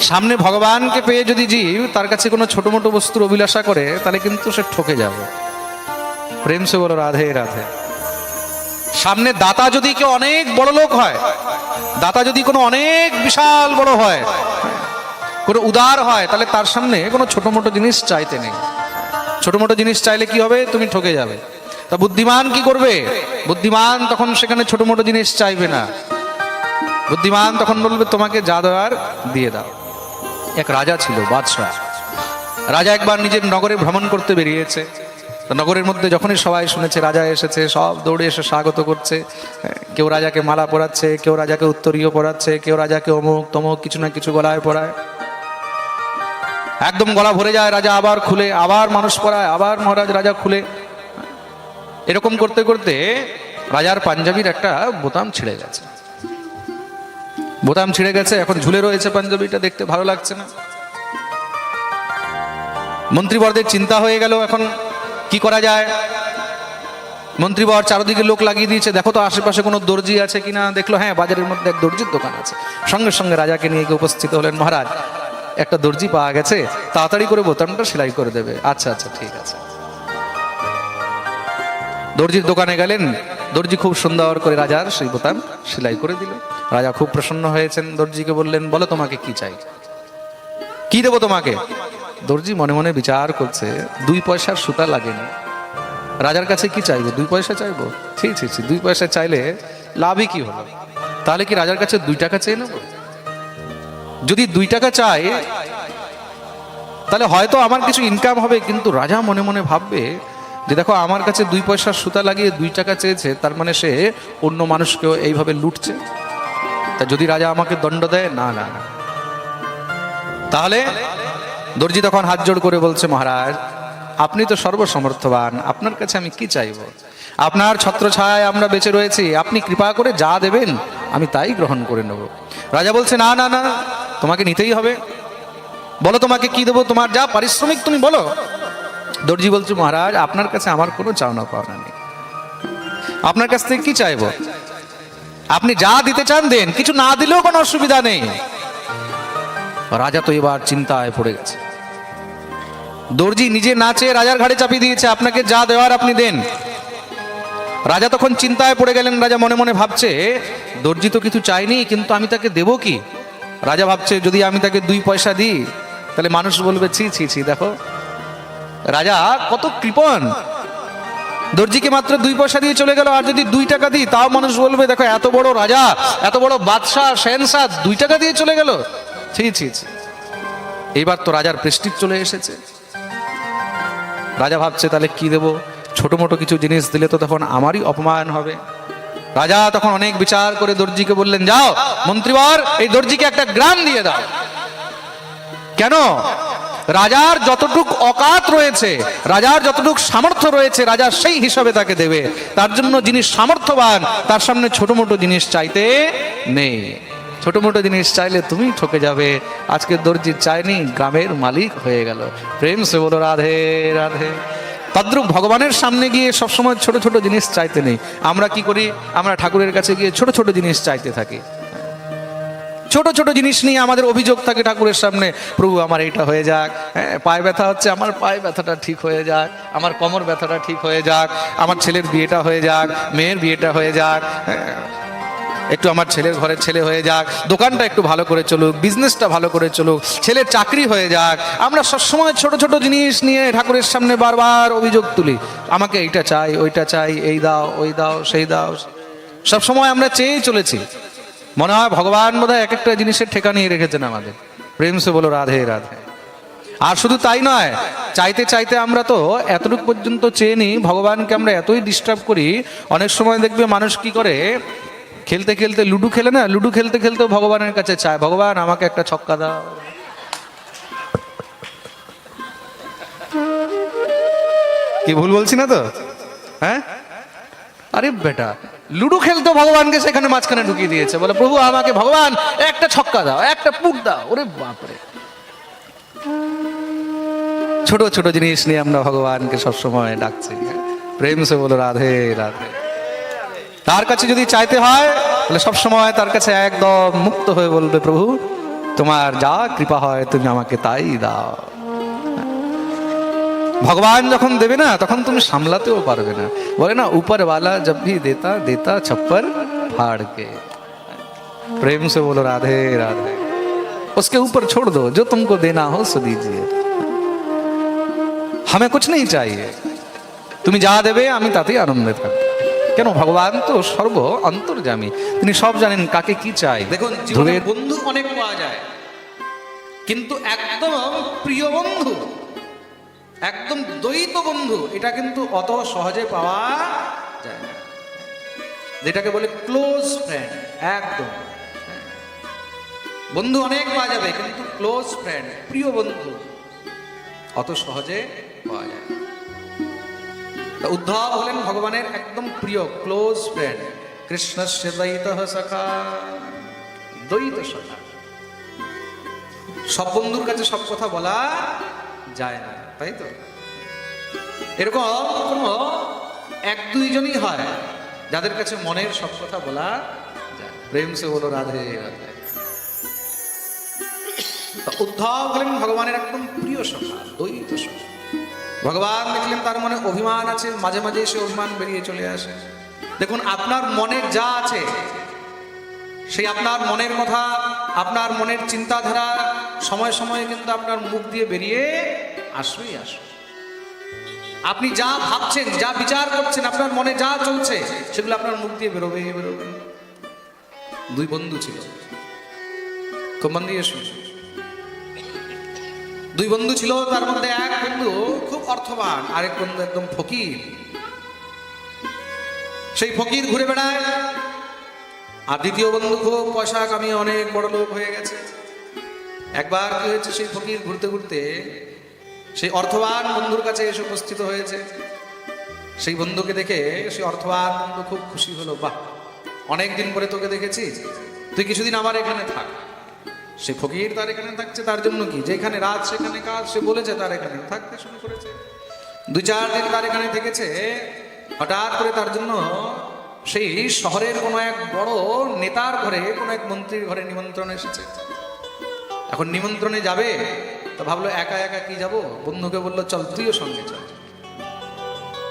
সামনে ভগবানকে পেয়ে যদি জীব, তার কাছে কোনো ছোট মোটো বস্তুর অভিলাষা করে, তাহলে কিন্তু সে ঠকে যাবে। প্রেম সে বলো, রাধে রাধে। সামনে দাতা যদি কেউ অনেক বড় লোক হয়, দাতা যদি কোনো অনেক বিশাল বড় হয়, কোনো উদার হয়, তাহলে তার সামনে কোনো ছোট মোটো জিনিস চাইতে নেই। ছোট মোটো জিনিস চাইলে কি হবে? তুমি ঠকে যাবে। তা বুদ্ধিমান কি করবে? বুদ্ধিমান তখন সেখানে ছোট মোটো জিনিস চাইবে না। বুদ্ধিমান তখন বলবে, তোমাকে যা দেওয়ার দিয়ে দাও। এক রাজা ছিল, বাদশাহ। রাজা একবার নিজের নগরে ভ্রমণ করতে বেরিয়েছে। নগরের মধ্যে যখনই সবাই শুনেছে, রাজা এসেছে, সব দৌড়ে এসে স্বাগত করছে। কেউ রাজাকে মালা পরাচ্ছে, কেউ রাজাকে উত্তরীয় পরাচ্ছে, কেউ রাজাকে অমুক তমুক কিছু না কিছু গলায় পরায়। একদম গলা ভরে যায়, রাজা আবার খুলে, আবার মানুষ পরায়, আবার মহারাজ রাজা খুলে। এরকম করতে করতে রাজার পাঞ্জাবির একটা বোতাম ছিঁড়ে গেছে। বোতাম ছিঁড়ে গেছে, এখন ঝুলে রয়েছে পাঞ্জাবিটা, দেখতে ভালো লাগছে না। মন্ত্রীবরদের চিন্তা হয়ে গেল, এখন কি করা যায়? মন্ত্রীবর চারদিকে লোক লাগিয়ে দিয়েছে, দেখো তো আশেপাশে কোনো দর্জি আছে কিনা? দেখল হ্যাঁ বাজারের মধ্যে এক দর্জির দোকান আছে। সঙ্গে সঙ্গে রাজাকে নিয়ে গিয়ে উপস্থিত হলেন, মহারাজ, একটা দর্জি পাওয়া গেছে, তাড়াতাড়ি করে বোতামটা সেলাই করে দেবে। আচ্ছা আচ্ছা ঠিক আছে। দর্জির দোকানে গেলেন দর্জি খুব সুন্দর করে রাজার সেই বোতাম সেলাই করে দিল। রাজা খুব প্রসন্ন হয়েছেন। দর্জিকে বললেন, বলো তোমাকে কি চাই? কি দেবো তোমাকে? দর্জি মনে মনে বিচার করছে, দুই পয়সার সুতা লাগেনি। রাজার কাছে কি চাইব? দুই পয়সা চাইব? ঠিক ঠিক দুই পয়সা চাইলে লাভই কি হলো? তাহলে কি রাজার কাছে দুই টাকা চেয়ে নেব? যদি দুই টাকা চাই, তাহলে হয়তো আমার কিছু ইনকাম হবে। কিন্তু রাজা মনে মনে ভাববে যে দেখো, আমার কাছে দুই পয়সার সুতা লাগিয়ে দুই টাকা চেয়েছে, তার মানে সে অন্য মানুষকেও এইভাবে লুটছে? তা যদি রাজা আমাকে দণ্ড দেয়, না না না। তাহলে দর্জি তখন হাত জোড় করে বলছে, মহারাজ, আপনি তো সর্বসমর্থবান, আপনার কাছে আমি কি চাইব? আপনার ছত্রছায় আমরা বেঁচে রয়েছি, আপনি কৃপা করে যা দেবেন, আমি তাই গ্রহণ করে নেব। রাজা বলছে, না না না, তোমাকে নিতেই হবে। বলো তোমাকে কি দেবো, তোমার যা পারিশ্রমিক তুমি বলো। দর্জি বলছে, মহারাজ, আপনার কাছে আমার কোনো চাওনা পাওনা নেই। আপনার কাছ থেকে কি চাইব? আপনি যা দিতে চান দেন, কিছু না দিলেও কোনো অসুবিধা নেই। রাজা তো এবার চিন্তায় পড়ে গেছে। দর্জি নিজে নাচে রাজার ঘাড়ে চাপিয়ে দিয়েছে, আপনাকে যা দেওয়ার আপনি দেন। রাজা তখন চিন্তায় পড়ে গেলেন, রাজা মনে মনে ভাবছে, দর্জি তো কিছু চাইনি, কিন্তু আমি তাকে দেব কি? রাজা ভাবছে, যদি আমি তাকে দুই পয়সা দিই, তাহলে মানুষ বলবে, ছি ছি ছি, দেখো রাজা, কত কৃপণ। দর্জিকে মাত্র দুই পয়সা দিয়ে চলে গেল, আর যদি দুই টাকা দিই, তাও মানুষ বলবে, দেখো, এত বড় রাজা, এত বড় বাদশাহ শেনশাহ দুই টাকা দিয়ে চলে গেল। ছি ছি ছি। এইবার তো রাজার প্রেস্টিজ চলে এসেছে। রাজা ভাবছে, তাহলে কি দেব? ছোট মোটো কিছু জিনিস দিলে তো তখন আমারই অপমান হবে। রাজা তখন অনেক বিচার করে দর্জিকে বললেন, যাও, মন্ত্রীবর, এই দর্জিকে একটা গ্রাম দিয়ে দাও। কেন? রাজার যতটুক অকাত রয়েছে, রাজার যতটুক সামর্থ্য রয়েছে, রাজা সেই হিসাবে তাকে দেবে। তার জন্য যিনি সামর্থ্যবান, তার সামনে ছোট মোটো জিনিস চাইতে নেই। ছোট মোটো জিনিস চাইলে তুমি ঠকে যাবে। আজকে দর্জি চাইনি গ্রামের মালিক হয়ে গেল। প্রেম সে বলো, রাধে রাধে। তদ্রুপ ভগবানের সামনে গিয়ে সবসময় ছোট ছোট জিনিস চাইতে নেই। আমরা কি করি? আমরা ঠাকুরের কাছে গিয়ে ছোট ছোট জিনিস চাইতে থাকি। ছোট ছোট জিনিস নিয়ে আমাদের অভিযোগ থাকে ঠাকুরের সামনে প্রভু আমার এইটা হয়ে যাক। হ্যাঁ পায়ে ব্যথা হচ্ছে আমার পায়ে ব্যথাটা ঠিক হয়ে যাক আমার কোমর ব্যথাটা ঠিক হয়ে যাক আমার ছেলের বিয়েটা হয়ে যাক মেয়ের বিয়েটা হয়ে যাক। হ্যাঁ, একটু আমার ছেলের ঘরের ছেলে হয়ে যাক দোকানটা একটু ভালো করে চলুক বিজনেসটা ভালো করে চলুক ছেলের চাকরি হয়ে যাক। আমরা সবসময় ছোট ছোট জিনিস নিয়ে ঠাকুরের সামনে বারবার অভিযোগ তুলি আমাকে এইটা চাই ওইটা চাই এই দাও ওই দাও সেই দাও। সবসময় আমরা চেয়েই চলেছি। মনে হয় ভগবান বোধহয় এক একটা জিনিসের ঠেকা নিয়ে রেখেছেন আমাদের। প্রেম সে বলো, রাধে রাধে। আর শুধু তাই নয়, চাইতে চাইতে আমরা তো এতটুকু পর্যন্ত চেয়ে নিই, ভগবানকে আমরা এতই ডিস্টার্ব করি, অনেক সময় দেখবে মানুষ কি করে, খেলতে খেলতে লুডু খেলে না, লুডু খেলতে খেলতেও ভগবানের কাছে চায়, ভগবান, আমাকে একটা ছক্কা দাও। কি ভুল বলছি না তো? হ্যাঁ? আরে বেটা লুডো খেলতে ভগবানকে সেখানে মাঝখানে ঢুকিয়ে দিয়েছে। বলে, প্রভু, আমাকে ভগবান, একটা ছক্কা দাও, একটা পুট দাও। ওরে বাপরে। ছোট ছোট জিনিস নিয়ে আমরা ভগবানকে সবসময় ডাকছি। প্রেম সে বলো, রাধে রাধে। তার কাছে যদি চাইতে হয়, তাহলে সবসময় তার কাছে একদম মুক্ত হয়ে বলবে, প্রভু, তোমার যা কৃপা হয়, তুমি আমাকে তাই দাও। ভগবান যখন দেবে না তখন তুমি সামলাতেও পারবে না বলে না উপরওয়ালা जब भी देता देता छप्पर फाड़ के प्रेम से बोलो राधे राधे उसके ऊपर छोड़ दो जो तुमको देना हो सो दीजिए हमें कुछ नहीं चाहिए তুমি যা দেবে আমি তাতেই আনন্দে থাকবো কেন ভগবান তো সর্ব অন্তর্জামী তিনি সব জানেন কাকে কি চাই দেখুন জীবনে ধ্রুবের বন্ধু অনেক পাওয়া যায় কিন্তু একদম প্রিয় বন্ধু একদম দ্বৈত বন্ধু, এটা কিন্তু অত সহজে পাওয়া যায় না যেটাকে বলে ক্লোজ ফ্রেন্ড একদম। বন্ধু অনেক পাওয়া যাবে, কিন্তু ক্লোজ ফ্রেন্ড প্রিয় বন্ধু, অত সহজে পাওয়া যায়। তা উদ্ধব হলেন ভগবানের একদম প্রিয় ক্লোজ ফ্রেন্ড কৃষ্ণস্য দ্বৈত সখা দ্বৈত সখা সব বন্ধুর কাছে সব কথা বলা যায় না, তাই তো? এরকম কোনো এক দুইজনই হয় যাদের কাছে মনের সব কথা বলা যায়। প্রেম সে বলো রাধে রাধে। উদ্ধব হলেন ভগবানের একদম প্রিয় সখা, দ্বৈত সখা। ভগবান দেখলেন তার মনে অভিমান আছে, মাঝে মাঝে সে অভিমান বেরিয়ে চলে আসে। দেখুন, আপনার মনে যা আছে সেই আপনার মনের কথা, আপনার মনের চিন্তাধারা সময় সময়ে কিন্তু আপনার মুখ দিয়ে বেরিয়ে আসবেই আসবে। আপনি যা ভাবছেন, যা বিচার করছেন, আপনার মনে যা চলছে, সেগুলো আপনার মুখ দিয়ে বেরোবে বেরোবে। দুই বন্ধু ছিল। তোমার দিয়ে দুই বন্ধু ছিল, তার মধ্যে এক বন্ধু খুব অর্থবান, আরেক বন্ধু একদম ফকির। সেই ফকির ঘুরে বেড়ায়। আর দ্বিতীয় বন্ধু খুব পয়সা কামিয়ে অনেক বড় লোক হয়ে গেছে। একবার কি হয়েছে, সেই ফকির ঘুরতে ঘুরতে সেই অর্থবান বন্ধুর কাছে এসে উপস্থিত হয়েছে। সেই বন্ধুকে দেখে সেই অর্থবান বন্ধু খুব খুশি হলো, বাহ, অনেকদিন পরে তোকে দেখেছি, তুই কিছুদিন আমার এখানে থাক। সে ফকির তার এখানে থাকছে, তার জন্য কি? যেখানে রাত, সেখানে কাজ সে বলেছে তার এখানে থাকতে শুরু করেছে। দু চার দিন তার এখানে থেকেছে, হঠাৎ করে তার জন্য সেই শহরের কোনো এক বড় নেতার ঘরে, কোনো এক মন্ত্রীর ঘরে নিমন্ত্রণ এসেছে। এখন নিমন্ত্রণে যাবে, তো ভাবলো একা একা কি যাব? বন্ধুকে বলল, চল তুইও সঙ্গে চল।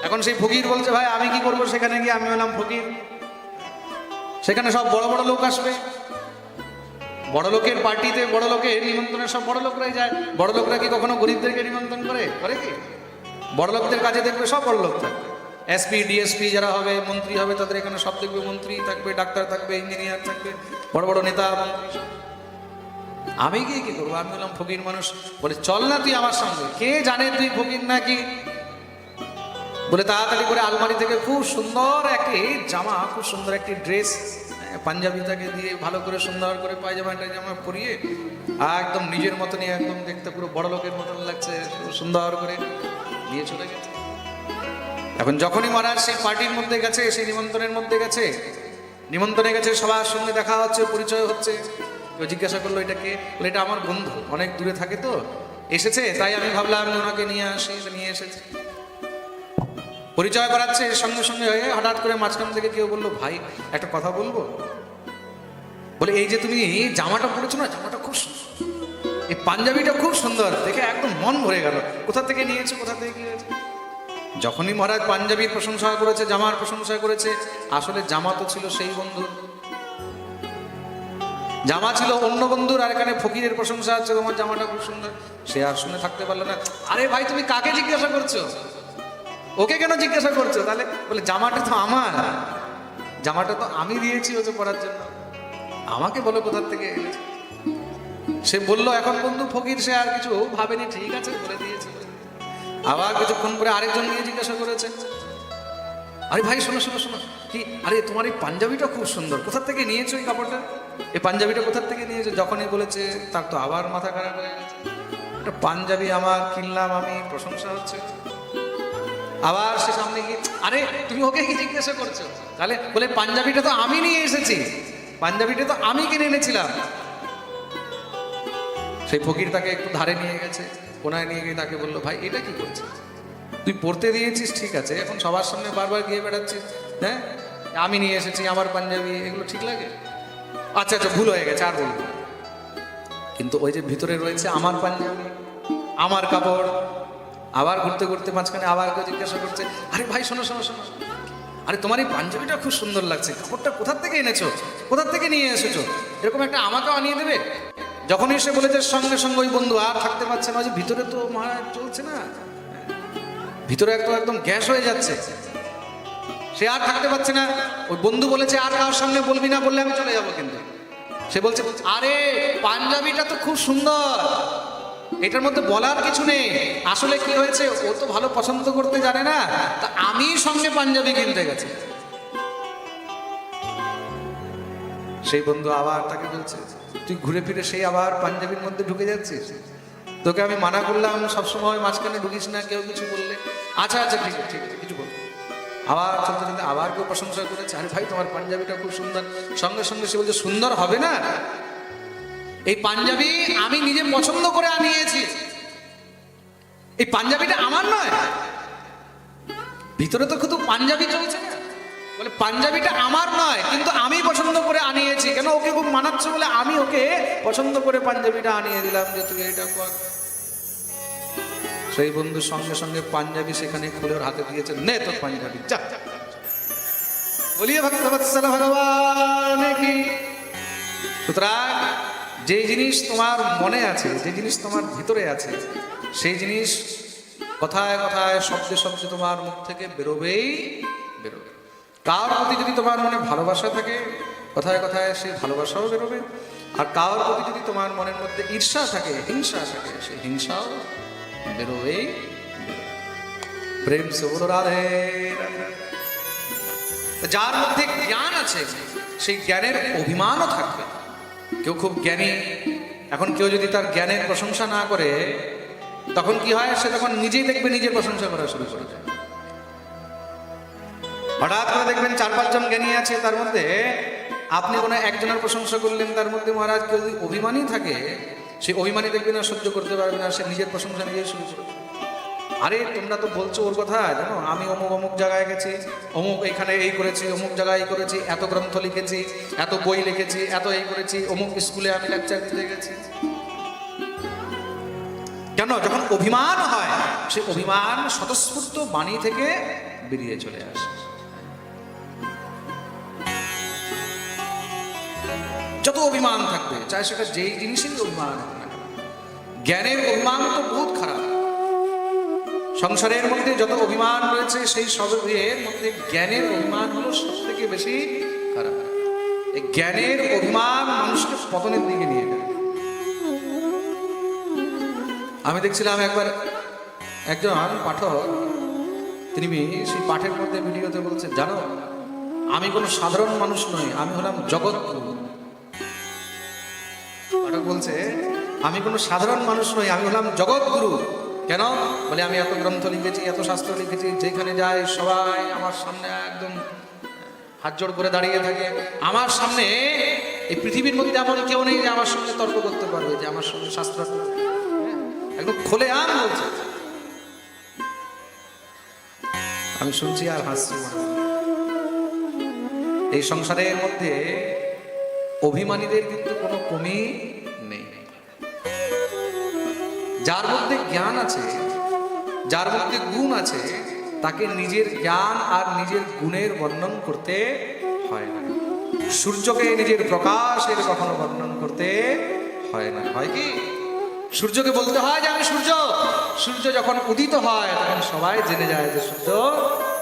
এখন সেই ফকির বলছে, ভাই, আমি কি করব সেখানে গিয়ে? আমি হলাম ফকির। সেখানে সব বড় বড় লোক আসবে। বড় লোকের পার্টিতে বড় লোকের নিমন্ত্রণে সব বড় লোকরাই যায়। বড় লোকরা কি কখনো গরিবদেরকে নিমন্ত্রণ করে? করে কি? বড় লোকদের কাজে দেখবে সব বড় লোক থাকবে এসপি ডিএসপি যারা হবে, মন্ত্রী হবে, তাদের এখানে সব দেখবে, মন্ত্রী থাকবে, ডাক্তার থাকবে ইঞ্জিনিয়ার থাকবে, বড় বড় নেতা আমি গিয়ে কি করব? আমি বললাম ফকির মানুষ। বলে, চল না তুই আমার সঙ্গে। কে জানে তুই ফকির নাকি? বলে, তাড়াতাড়ি করে আলমারি থেকে খুব সুন্দর একটি জামা, খুব সুন্দর একটি ড্রেস পাঞ্জাবি তাকে দিয়ে ভালো করে সুন্দর করে পায়জামা জামা পরিয়ে আর একদম নিজের মতনই, একদম দেখতে পুরো বড় লোকের মতন লাগছে সুন্দর করে দিয়ে চলে গেছে। এখন যখনই মহারাজ সেই পার্টির মধ্যে গেছে, সেই নিমন্ত্রণের মধ্যে গেছে, নিমন্ত্রণে গেছে, সবার সঙ্গে দেখা হচ্ছে, পরিচয় হচ্ছে, কেউ জিজ্ঞাসা করল এটাকে বলে, এটা আমার বন্ধু, অনেক দূরে থাকে তো, এসেছে, তাই আমি ভাবলাম ওনাকে নিয়ে আসি, নিয়ে এসেছে। পরিচয় করাচ্ছে সঙ্গে সঙ্গে হয়ে হঠাৎ করে মাঝখান থেকে কেউ বলল, ভাই, একটা কথা বলব? বলে, এই যে তুমি জামাটা পরেছো না, জামাটা খুব সুন্দর। এই পাঞ্জাবিটা খুব সুন্দর, দেখে একদম মন ভরে গেল। কোথা থেকে নিয়েছো, কোথা থেকে কি হয়েছে যখনই মহারাজ পাঞ্জাবির প্রশংসা করেছে, জামার প্রশংসা করেছে, আসলে জামা তো ছিল সেই বন্ধুর জামা ছিল অন্য বন্ধুর, আর এখানে ফকিরের প্রশংসা আছে, তোমার জামাটা খুব সুন্দর। সে আর শুনে থাকতে পারল না। আরে ভাই, তুমি কাকে জিজ্ঞাসা করছ? ওকে কেন জিজ্ঞাসা করছ? তাহলে বলে, জামাটা তো আমার। জামাটা তো আমি দিয়েছি ওকে পরার জন্য। আমাকে বলো কোথার থেকে সে বলল, এখন বন্ধু ফকির, সে আর কিছু ভাবেনি, ঠিক আছে, বলে দিয়েছে। আবার কিছুক্ষণ পরে আরেকজন গিয়ে জিজ্ঞাসা করেছে। আরে ভাই, শোনো শোনো শোনো। কি? আরে, তোমার এই পাঞ্জাবিটা খুব সুন্দর। কোথার থেকে নিয়েছো এই কাপড়টা? এই পাঞ্জাবিটা কোথার থেকে নিয়েছো? যখনই বলেছে, তার তো আবার মাথা খারাপ হয়ে গেছে। একটা পাঞ্জাবি আমার, কিনলাম আমি, প্রশংসা হচ্ছে। আবার সে সামনে গিয়ে, আরে, তুমি ওকে কি জিজ্ঞাসা করছ? তাহলে বলে, পাঞ্জাবিটা তো আমি নিয়ে এসেছি। পাঞ্জাবিটা তো আমি কিনে এনেছিলাম। সেই ফকির তাকে একটু ধারে নিয়ে গেছে। কোনায় নিয়ে গিয়ে তাকে বলল, ভাই, এটা কি করছিস? তুই পড়তে দিয়েছিস, ঠিক আছে, এখন সবার সামনে বারবার গিয়ে বেড়াচ্ছিস হ্যাঁ? আমি নিয়ে এসেছি, আমার পাঞ্জাবি, এগুলো ঠিক লাগে? আচ্ছা আচ্ছা ভুল হয়ে গেছে, আর বলব কিন্তু ওই যে ভিতরে রয়েছে আমার পাঞ্জাবি, আমার কাপড়, আবার ঘুরতে ঘুরতে মাঝখানে আবার কেউ জিজ্ঞাসা করছে, আরে ভাই, শোনো শোনো শোনো, আরে তোমার এই পাঞ্জাবিটা খুব সুন্দর লাগছে, কাপড়টা কোথার থেকে এনেছো? কোথার থেকে নিয়ে এসেছ? এরকম একটা আমাকেও আনিয়ে দেবে? যখনই সে বলেছে সঙ্গে সঙ্গে ওই বন্ধু আর থাকতে পারছে না যে ভিতরে তো মহারাজ চলছে না। ভিতরে একদম একদম গ্যাস হয়ে যাচ্ছে। সে আর থাকতে পারছে না। ওই বন্ধু বলেছে, আর কার সামনে বলবি না বললে আমি চলে যাব কিন্তু। সে বলছে, আরে, পাঞ্জাবিটা তো খুব সুন্দর। এটার মধ্যে বলার কিছু নেই। আসলে কি হয়েছে, ও তো ভালো পছন্দ করতে জানে না। তা আমি সঙ্গে পাঞ্জাবি কিনতে গেছি। সেই বন্ধু আবার তাকে বলছে, তুই ঘুরে ফিরে সেই আবার পাঞ্জাবির মধ্যে ঢুকে যাচ্ছিস? তোকে আমি মানা করলাম, সবসময় মাঝখানে ঢুকিস না, কেউ কিছু বললে। আচ্ছা আচ্ছা ঠিক আছে ঠিক আছে, কিছু বল। আবার চলতে চলতে আবার কেউ প্রশংসা করেছে, আরে ভাই, তোমার পাঞ্জাবিটা খুব সুন্দর। সঙ্গে সঙ্গে সে বলছে, সুন্দর হবে না? এই পাঞ্জাবি আমি নিজে পছন্দ করে আনিয়েছি। এই পাঞ্জাবিটা আমার নয়। ভিতরে তো শুধু পাঞ্জাবি চলছে না? বলে, পাঞ্জাবিটা আমার নয়, কিন্তু আমি পছন্দ করে আনিয়েছি। কেন ওকে খুব মানাচ্ছে বলে আমি ওকে পছন্দ করে পাঞ্জাবিটা আনিয়ে দিলাম যে তুই এটা কর। সেই বন্ধু সঙ্গে সঙ্গে পাঞ্জাবি সেখানে খুলে হাতে দিয়েছে, নে তোর পাঞ্জাবি, যা। বলিয়ে ভক্তবৎসল ভগবান কি? সুতরাং যে জিনিস তোমার মনে আছে, যে জিনিস তোমার ভিতরে আছে, সেই জিনিস কথায় কথায়, শব্দে শব্দে তোমার মুখ থেকে বেরোবেই বেরোবে কার প্রতি যদি তোমার মনে ভালোবাসা থাকে, কথায় কথায় সে ভালোবাসাও বেরোবে আর কার প্রতি যদি তোমার মনের মধ্যে ঈর্ষা থাকে, হিংসা থাকে সেই হিংসাও বেরোবেই বেরোবে। প্রেম সে। যার মধ্যে জ্ঞান আছে, সেই জ্ঞানের অভিমানও থাকবে কেউ খুব জ্ঞানী, এখন কেউ যদি তার জ্ঞানের প্রশংসা না করে, তখন কি হয় সে তখন নিজেই দেখবে নিজের প্রশংসা করা শুরু করে দেয় হঠাৎ করে দেখবেন চার পাঁচজন জ্ঞানী আছে তার মধ্যে। আপনি কোনো একজনের প্রশংসা করলেন, তার মধ্যে মহারাজ কেউ যদি অভিমানী থাকে, সে অভিমানী দেখবেন না, সহ্য করতে পারবে না, সে নিজের প্রশংসা নিজেই শুরু করবে। আরে, তোমরা তো বলছো ওর কথা, জানো? আমি অমুক অমুক জায়গায় গেছি, অমুক এখানে এই করেছি, অমুক জায়গায় এই করেছি, এত গ্রন্থ লিখেছি, এত বই লিখেছি, এত এই করেছি, অমুক স্কুলে আমি লেকচার দিতে গেছি। কেন? যখন অভিমান হয়, সে অভিমান স্বতঃস্ফূর্ত বাণী থেকে বেরিয়ে চলে আসে। যত অভিমান থাকবে, চাই সেটা যেই জিনিসেরই অভিমান হোক না জ্ঞানের অভিমান তো বহুত খারাপ। সংসারের মধ্যে যত অভিমান রয়েছে, সেই সবের মধ্যে জ্ঞানের অভিমান হলো সব থেকে বেশি খারাপ। এই জ্ঞানের অভিমান মানুষকে পতনের দিকে নিয়ে যাবে আমি দেখছিলাম একবার একজন পাঠক, তিনি সেই পাঠের মধ্যে ভিডিওতে বলছেন, জানো, আমি কোনো সাধারণ মানুষ নই, আমি হলাম জগৎগুরু। পাঠক বলছে আমি কোনো সাধারণ মানুষ নই আমি হলাম জগৎগুরু। কেন? বলে আমি এত গ্রন্থ লিখেছি এত শাস্ত্র লিখেছি যেখানে যাই সবাই আমার সামনে একদম হাত জোড় করে দাঁড়িয়ে থাকে। আমার সামনে এই পৃথিবীর মধ্যে এমন কেউ নেই যে আমার সঙ্গে তর্ক করতে পারবে যে আমার সঙ্গে শাস্ত্র হ্যাঁ, একদম খোলে আর বলছে। আমি শুনছি আর হাসছি। এই সংসারের মধ্যে অভিমানীদের কিন্তু কোনো কমি যার মধ্যে জ্ঞান আছে, যার মধ্যে গুণ আছে, তাকে নিজের জ্ঞান আর নিজের গুণের বর্ণন করতে হয় না। সূর্যকে নিজের প্রকাশের কখনো বর্ণন করতে হয় না। হয় কি? সূর্যকে বলতে হয় যে, আমি সূর্য। সূর্য যখন উদিত হয়, তখন সবাই জেনে যায় যে সূর্য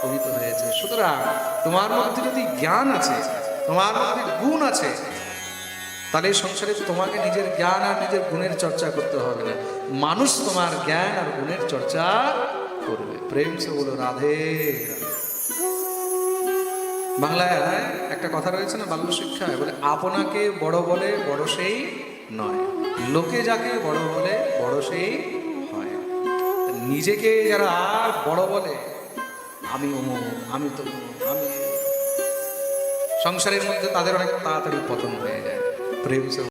উদিত হয়েছে। সুতরাং তোমার মধ্যে যদি জ্ঞান আছে, তোমার মধ্যে গুণ আছে তাহলে এই সংসারে তোমাকে নিজের জ্ঞান আর নিজের গুণের চর্চা করতে হবে না। মানুষ তোমার জ্ঞান আর গুণের চর্চা করবে। প্রেম সে বলো, রাধে। বাংলায় একটা কথা রয়েছে না, বাল্য শিক্ষায় বলে, আপনাকে বড় বলে বড় সেই নয়। লোকে যাকে বড় বলে বড় সেই হয়। নিজেকে যারা বড় বলে, আমি অমুক, আমি তো আমি সংসারের মধ্যে তাদের অনেক তাড়াতাড়ি পতন হয়ে যায়। প্রেম সে